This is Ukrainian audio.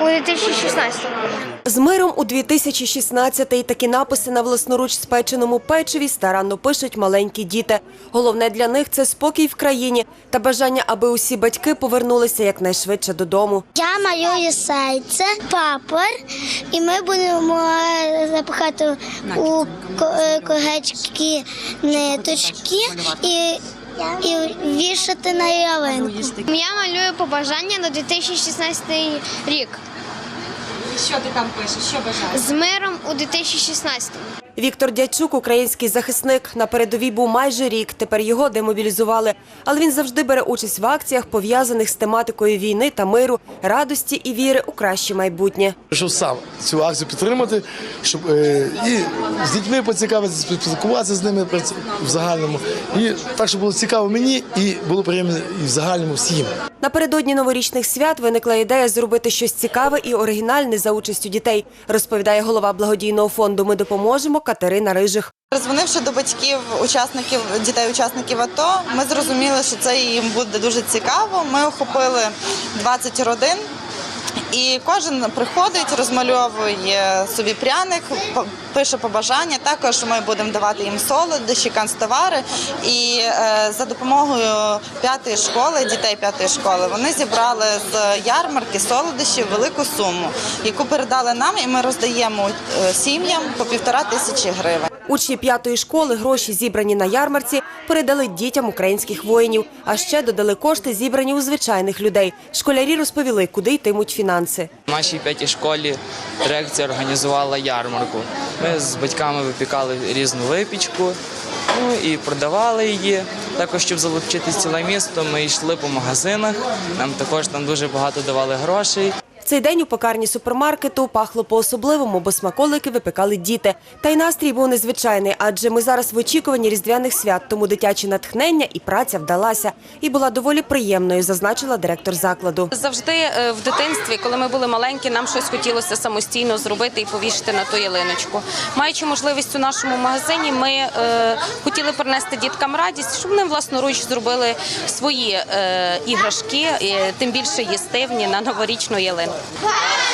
у 2016 З миром у 2016-й такі написи на власноруч спеченому печиві старанно пишуть маленькі діти. Головне для них це спокій в країні та бажання, аби усі батьки повернулися якнайшвидше додому. Я малюю серце, папор, і ми будемо запихати у е, когечки ниточки і, і вішати на ялинку. Я малюю побажання на 2016 рік Що ти там пишеш? Що бажаєш? з миром у 2016. Віктор Дячук, український захисник, на передовій був майже рік. Тепер його демобілізували. Але він завжди бере участь в акціях, пов'язаних з тематикою війни та миру, радості і віри у краще майбутнє. Прийшов сам цю акцію підтримати, щоб е, і з дітьми поцікавитися, спілкуватися з ними в загальному. І так, щоб було цікаво мені і було приємно і в загальному всім. Напередодні новорічних свят виникла ідея зробити щось цікаве і оригінальне за участю дітей, розповідає голова благодійного фонду Ми допоможемо Катерина Рижих. Дзвонивши до батьків, учасників дітей-учасників АТО, ми зрозуміли, що це їм буде дуже цікаво. Ми охопили 20 родин. І кожен приходить, розмальовує собі пряник, пише побажання. Також ми будемо давати їм солодощі, канцтовари. І е, за допомогою п'ятої школи, дітей п'ятої школи, вони зібрали з ярмарки солодощів велику суму, яку передали нам, і ми роздаємо е, сім'ям по півтора тисячі гривень. Учні п'ятої школи гроші, зібрані на ярмарці, передали дітям українських воїнів, а ще додали кошти, зібрані у звичайних людей. Школярі розповіли, куди йтимуть фінанси. В нашій п'ятій школі дирекція організувала ярмарку. Ми з батьками випікали різну випічку ну, і продавали її. Також, щоб залучити ціле місто, ми йшли по магазинах. Нам також там дуже багато давали грошей. Цей день у пекарні супермаркету пахло по-особливому, бо смаколики випекали діти. Та й настрій був незвичайний, адже ми зараз в очікуванні різдвяних свят, тому дитяче натхнення і праця вдалася. І була доволі приємною, зазначила директор закладу. Завжди е, в дитинстві, коли ми були маленькі, нам щось хотілося самостійно зробити і повішати на ту ялиночку. Маючи можливість у нашому магазині, ми е, хотіли принести діткам радість, щоб вони власноруч зробили свої е, іграшки, е, тим більше їстивні на новорічну ялинку. 五块